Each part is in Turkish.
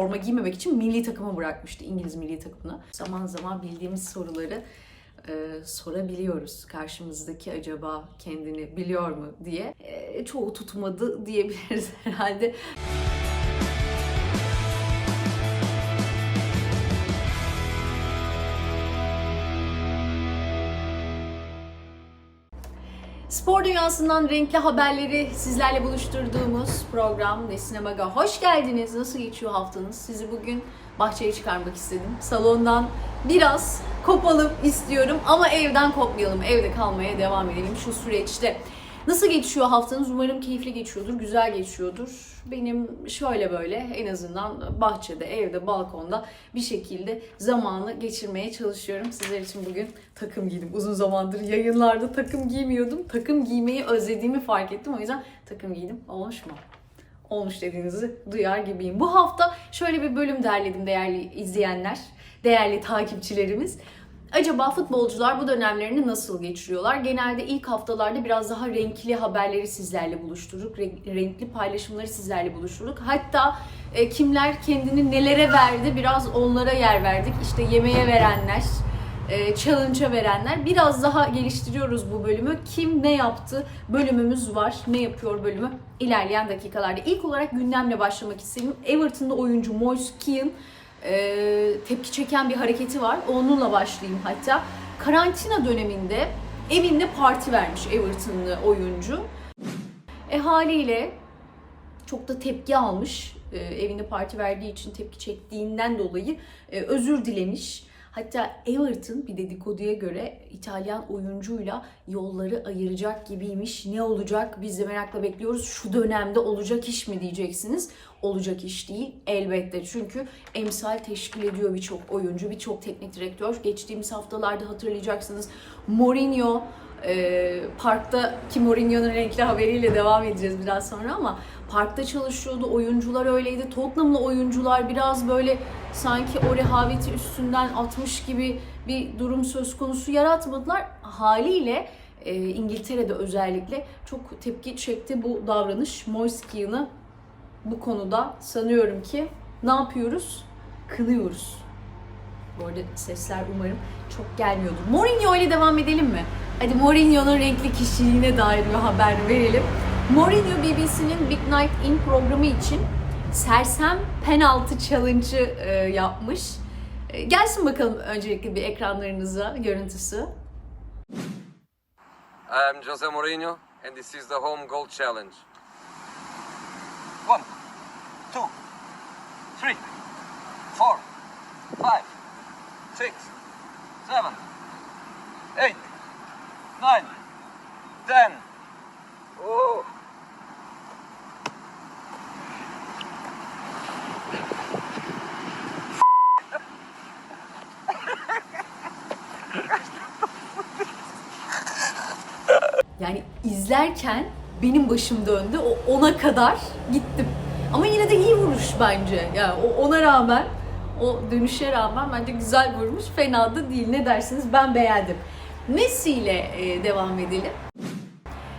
forma giymemek için milli takımı bırakmıştı. İngiliz milli takımını. Zaman zaman bildiğimiz soruları e, sorabiliyoruz. Karşımızdaki acaba kendini biliyor mu diye. E, çoğu tutmadı diyebiliriz herhalde. Spor dünyasından renkli haberleri sizlerle buluşturduğumuz program Ne Sinemaga. Hoş geldiniz. Nasıl geçiyor haftanız? Sizi bugün bahçeye çıkarmak istedim. Salondan biraz kopalım istiyorum ama evden kopmayalım. Evde kalmaya devam edelim şu süreçte. Nasıl geçiyor haftanız? Umarım keyifli geçiyordur, güzel geçiyordur. Benim şöyle böyle en azından bahçede, evde, balkonda bir şekilde zamanı geçirmeye çalışıyorum. Sizler için bugün takım giydim. Uzun zamandır yayınlarda takım giymiyordum. Takım giymeyi özlediğimi fark ettim. O yüzden takım giydim. Olmuş mu? olmuş dediğinizi duyar gibiyim. Bu hafta şöyle bir bölüm derledim değerli izleyenler, değerli takipçilerimiz. Acaba futbolcular bu dönemlerini nasıl geçiriyorlar? Genelde ilk haftalarda biraz daha renkli haberleri sizlerle buluşturduk. renk- Renkli paylaşımları sizlerle buluşturduk. Hatta e, kimler kendini nelere verdi biraz onlara yer verdik. İşte yemeğe verenler, e, challenge'a verenler. Biraz daha geliştiriyoruz bu bölümü. Kim ne yaptı bölümümüz var. Ne yapıyor bölümü ilerleyen dakikalarda. İlk olarak gündemle başlamak istedim. Everton'da oyuncu Moise Kean e, tepki çeken bir hareketi var. Onunla başlayayım hatta. Karantina döneminde evinde parti vermiş Everton'lı oyuncu. E haliyle çok da tepki almış. E, evinde parti verdiği için tepki çektiğinden dolayı e, özür dilemiş. Hatta Everton bir dedikoduya göre İtalyan oyuncuyla yolları ayıracak gibiymiş. Ne olacak biz de merakla bekliyoruz. Şu dönemde olacak iş mi diyeceksiniz. Olacak iş değil elbette. Çünkü emsal teşkil ediyor birçok oyuncu, birçok teknik direktör. Geçtiğimiz haftalarda hatırlayacaksınız Mourinho e, parkta ki Mourinho'nun renkli haberiyle devam edeceğiz biraz sonra ama parkta çalışıyordu. Oyuncular öyleydi. Tottenham'lı oyuncular biraz böyle sanki o rehaveti üstünden atmış gibi bir durum söz konusu yaratmadılar. Haliyle e, İngiltere'de özellikle çok tepki çekti bu davranış. Moise Kean'ı bu konuda sanıyorum ki ne yapıyoruz? Kınıyoruz. Bu arada sesler umarım çok gelmiyordur. Mourinho ile devam edelim mi? Hadi Mourinho'nun renkli kişiliğine dair bir haber verelim. Mourinho BBC'nin Big Night In programı için sersem penaltı challenge'ı e, yapmış. E, gelsin bakalım öncelikle bir ekranlarınıza görüntüsü. I'm Jose Mourinho, and this is the home goal challenge. One, two, three, four, five, six, seven, eight, nine, ten. Oh. Yani izlerken benim başım döndü. O ona kadar gittim. Ama yine de iyi vuruş bence. Yani ona rağmen o dönüşe rağmen bence güzel vurmuş. Fena da değil. Ne dersiniz? Ben beğendim. Messi ile e, devam edelim.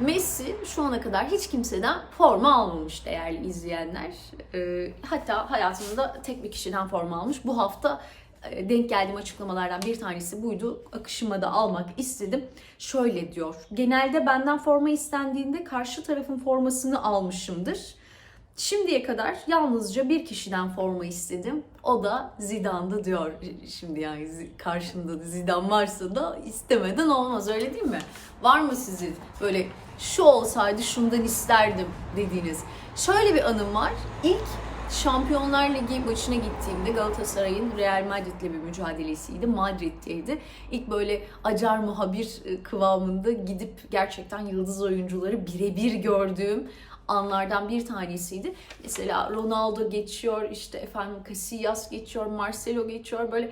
Messi şu ana kadar hiç kimseden forma almamış değerli izleyenler. E, hatta hayatında tek bir kişiden forma almış. Bu hafta e, denk geldiğim açıklamalardan bir tanesi buydu. Akışıma da almak istedim. Şöyle diyor. Genelde benden forma istendiğinde karşı tarafın formasını almışımdır. Şimdiye kadar yalnızca bir kişiden forma istedim. O da Zidane'dı diyor. Şimdi yani karşında da Zidane varsa da istemeden olmaz öyle değil mi? Var mı sizin böyle şu olsaydı şundan isterdim dediğiniz? Şöyle bir anım var. İlk Şampiyonlar Ligi maçına gittiğimde Galatasaray'ın Real Madrid'le bir mücadelesiydi. Madrid'deydi. İlk böyle acar muhabir e, kıvamında gidip gerçekten yıldız oyuncuları birebir gördüğüm anlardan bir tanesiydi. Mesela Ronaldo geçiyor, işte efendim Casillas geçiyor, Marcelo geçiyor. Böyle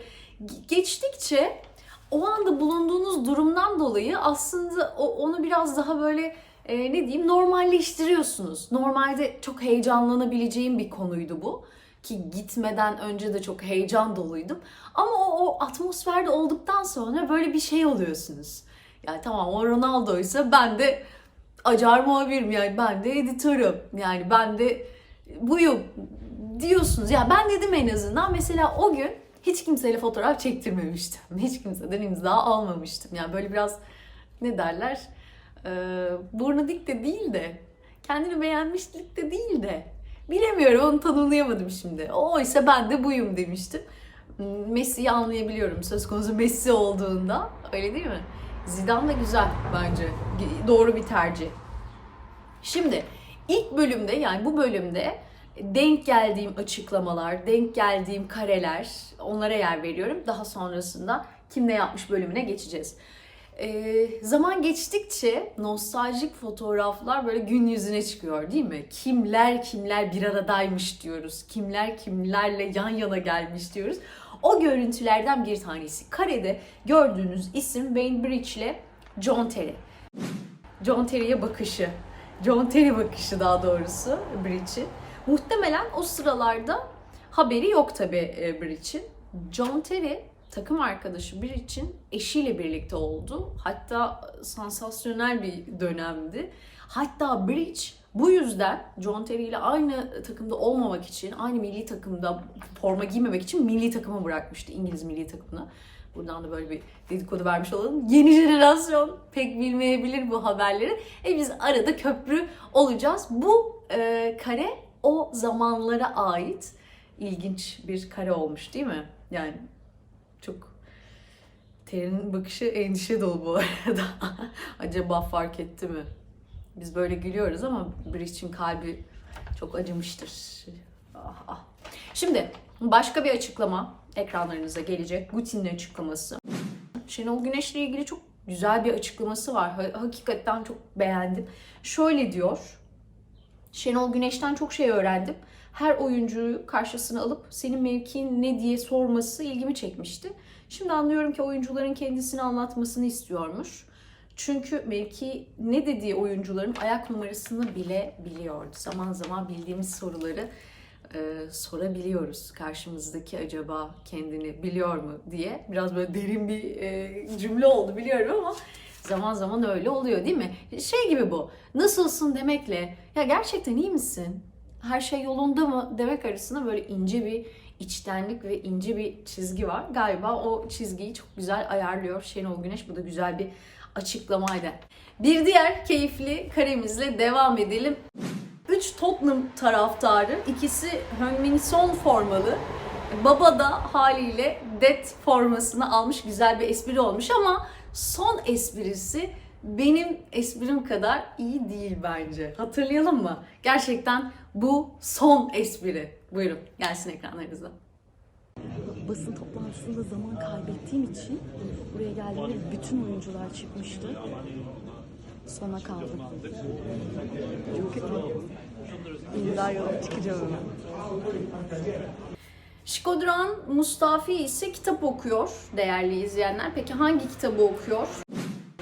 ge- geçtikçe o anda bulunduğunuz durumdan dolayı aslında onu biraz daha böyle e, ne diyeyim normalleştiriyorsunuz. Normalde çok heyecanlanabileceğim bir konuydu bu. Ki gitmeden önce de çok heyecan doluydum. Ama o, o atmosferde olduktan sonra böyle bir şey oluyorsunuz. Yani tamam o Ronaldo'ysa ben de acar muhabirim yani ben de editörüm. Yani ben de buyum diyorsunuz. Ya ben dedim en azından mesela o gün hiç kimseyle fotoğraf çektirmemiştim. Hiç kimseden imza almamıştım. Yani böyle biraz ne derler e, burnu dik de değil de kendini beğenmişlik de değil de bilemiyorum onu tanımlayamadım şimdi. Oysa ben de buyum demiştim. Messi'yi anlayabiliyorum söz konusu Messi olduğunda öyle değil mi? Zidane da güzel bence. Doğru bir tercih. Şimdi ilk bölümde yani bu bölümde denk geldiğim açıklamalar, denk geldiğim kareler onlara yer veriyorum. Daha sonrasında kim ne yapmış bölümüne geçeceğiz. Ee, zaman geçtikçe nostaljik fotoğraflar böyle gün yüzüne çıkıyor değil mi? Kimler kimler bir aradaymış diyoruz. Kimler kimlerle yan yana gelmiş diyoruz. O görüntülerden bir tanesi. Karede gördüğünüz isim Wayne Bridge ile John Terry. John Terry'e bakışı. John Terry bakışı daha doğrusu Bridge'in. Muhtemelen o sıralarda haberi yok tabii e, Bridge'in. John Terry takım arkadaşı Bridge'in eşiyle birlikte oldu. Hatta sansasyonel bir dönemdi. Hatta Bridge bu yüzden John Terry ile aynı takımda olmamak için, aynı milli takımda forma giymemek için milli takımı bırakmıştı. İngiliz milli takımına. Buradan da böyle bir dedikodu vermiş olalım. Yeni jenerasyon pek bilmeyebilir bu haberleri. E biz arada köprü olacağız. Bu e, kare o zamanlara ait ilginç bir kare olmuş değil mi? Yani çok Terry'nin bakışı endişe dolu bu arada. Acaba fark etti mi? Biz böyle gülüyoruz ama Bridge'in kalbi çok acımıştır. Ah, ah. Şimdi başka bir açıklama ekranlarınıza gelecek. Gutin'in açıklaması. Şenol Güneş'le ilgili çok güzel bir açıklaması var. Ha- Hakikaten çok beğendim. Şöyle diyor. Şenol Güneş'ten çok şey öğrendim. Her oyuncuyu karşısına alıp senin mevkin ne diye sorması ilgimi çekmişti. Şimdi anlıyorum ki oyuncuların kendisini anlatmasını istiyormuş. Çünkü mevki ne dediği oyuncuların ayak numarasını bile biliyordu. Zaman zaman bildiğimiz soruları e, sorabiliyoruz. Karşımızdaki acaba kendini biliyor mu diye. Biraz böyle derin bir e, cümle oldu biliyorum ama zaman zaman öyle oluyor değil mi? Şey gibi bu. Nasılsın demekle ya gerçekten iyi misin? Her şey yolunda mı demek arasında böyle ince bir içtenlik ve ince bir çizgi var. Galiba o çizgiyi çok güzel ayarlıyor Şenol Güneş. Bu da güzel bir açıklamaydı. Bir diğer keyifli karemizle devam edelim. 3 Tottenham taraftarı, ikisi Heung-min Son formalı. Baba da haliyle Det formasını almış güzel bir espri olmuş ama son esprisi benim esprim kadar iyi değil bence. Hatırlayalım mı? Gerçekten bu son espri. Buyurun gelsin ekranlarınıza. Basın toplantısında zaman kaybettiğim için buraya geldiğimde bütün oyuncular çıkmıştı. Sona kaldım. Çok kötü. Çıkacağım hemen. Şkodran Mustafi ise kitap okuyor değerli izleyenler. Peki hangi kitabı okuyor?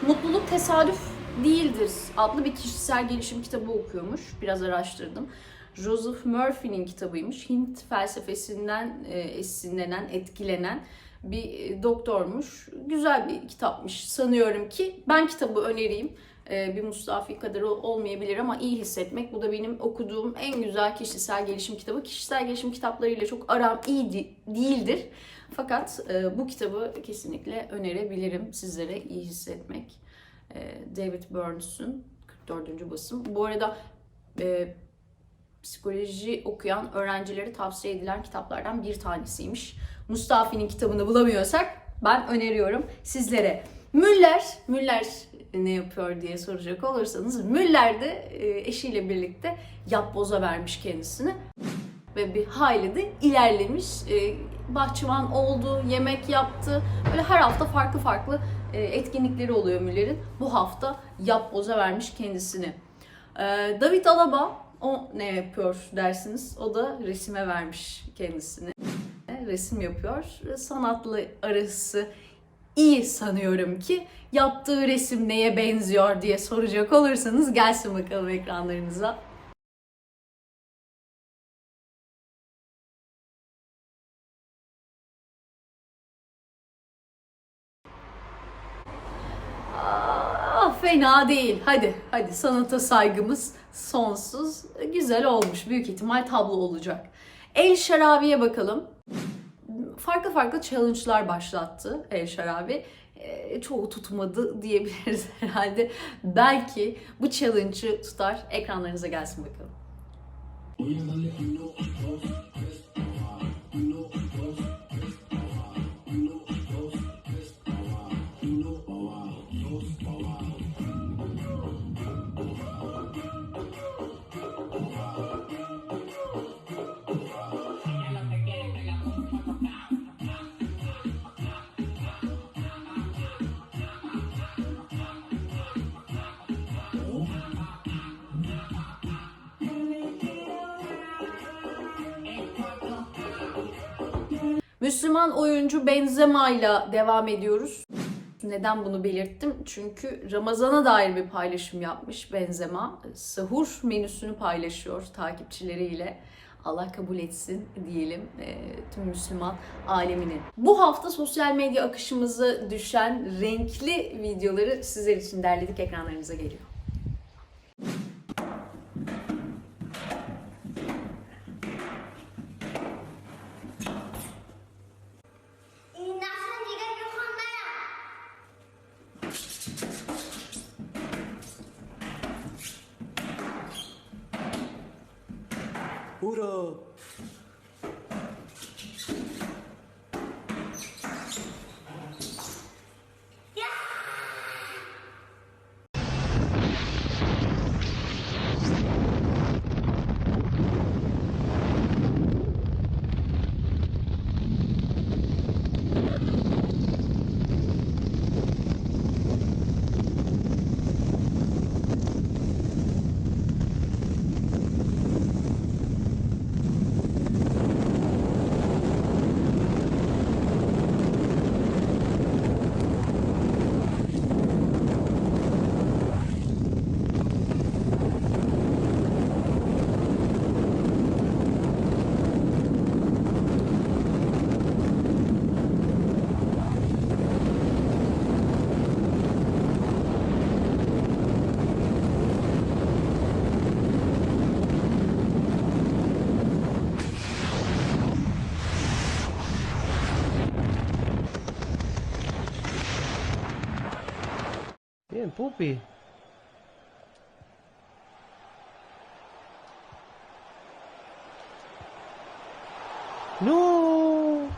Mutluluk Tesadüf Değildir adlı bir kişisel gelişim kitabı okuyormuş. Biraz araştırdım. Joseph Murphy'nin kitabıymış. Hint felsefesinden e, esinlenen, etkilenen bir e, doktormuş. Güzel bir kitapmış sanıyorum ki. Ben kitabı önereyim. E, bir Mustafi kadar ol- olmayabilir ama iyi hissetmek. Bu da benim okuduğum en güzel kişisel gelişim kitabı. Kişisel gelişim kitaplarıyla çok aram iyi di- değildir. Fakat bu kitabı kesinlikle önerebilirim sizlere iyi hissetmek. David Burns'un 44. basım. Bu arada psikoloji okuyan öğrencilere tavsiye edilen kitaplardan bir tanesiymiş. Mustafi'nin kitabını bulamıyorsak ben öneriyorum sizlere. Müller, Müller ne yapıyor diye soracak olursanız Müller de e, eşiyle birlikte yapboza vermiş kendisini ve bir hayli de ilerlemiş. E, bahçıvan oldu, yemek yaptı. Böyle her hafta farklı farklı e, etkinlikleri oluyor Müller'in. Bu hafta yapboza vermiş kendisini. David Alaba o ne yapıyor dersiniz? O da resime vermiş kendisini. Resim yapıyor. Sanatlı arası iyi sanıyorum ki yaptığı resim neye benziyor diye soracak olursanız gelsin bakalım ekranlarınıza. Fena değil. Hadi hadi sanata saygımız sonsuz. Güzel olmuş. Büyük ihtimal tablo olacak. El Şarabi'ye bakalım. Farklı farklı challenge'lar başlattı El Şarabi. Ee, çoğu tutmadı diyebiliriz herhalde. Belki bu challenge'ı tutar. Ekranlarınıza gelsin bakalım. Müslüman oyuncu Benzema ile devam ediyoruz. Neden bunu belirttim? Çünkü Ramazan'a dair bir paylaşım yapmış Benzema. Sahur menüsünü paylaşıyor takipçileriyle. Allah kabul etsin diyelim e, tüm Müslüman aleminin. Bu hafta sosyal medya akışımıza düşen renkli videoları sizler için derledik ekranlarınıza geliyor. puro Bien, pupi. No.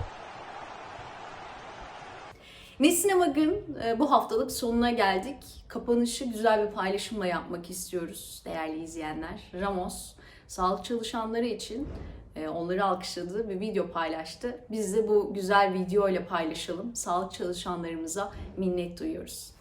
Nesine Mag'ın e, bu haftalık sonuna geldik. Kapanışı güzel bir paylaşımla yapmak istiyoruz değerli izleyenler. Ramos sağlık çalışanları için e, onları alkışladığı bir video paylaştı. Biz de bu güzel video ile paylaşalım. Sağlık çalışanlarımıza minnet duyuyoruz.